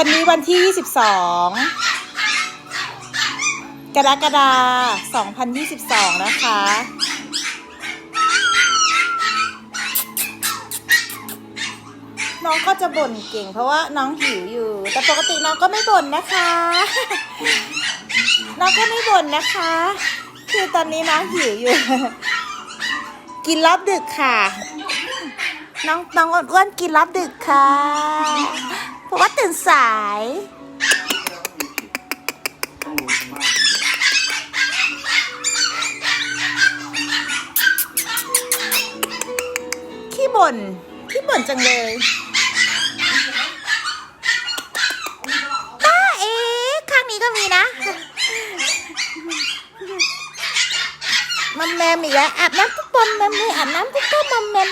วันนี้วันที่ 22 กรกฎาคม2022 นะคะ น้องก็จะบ่นเก่งเพราะว่าน้องหิวอยู่ แต่ปกติน้องก็ไม่บ่นนะคะ น้องก็ไม่บ่นนะคะ คือตอนนี้น้องหิวอยู่ กินรอบดึกค่ะ น้องน้องอ้วนกินรอบดึกค่ะ เพราะว่าตื่นสาย ขี้บ่นขี้บ่นจังเลยป้าเอ๊ะข้างนี้ก็มีนะ มัมแมมอีกแล้วอาบน้ำทุกวันแมมเลยอาบน้ำทุกวันมัมแมม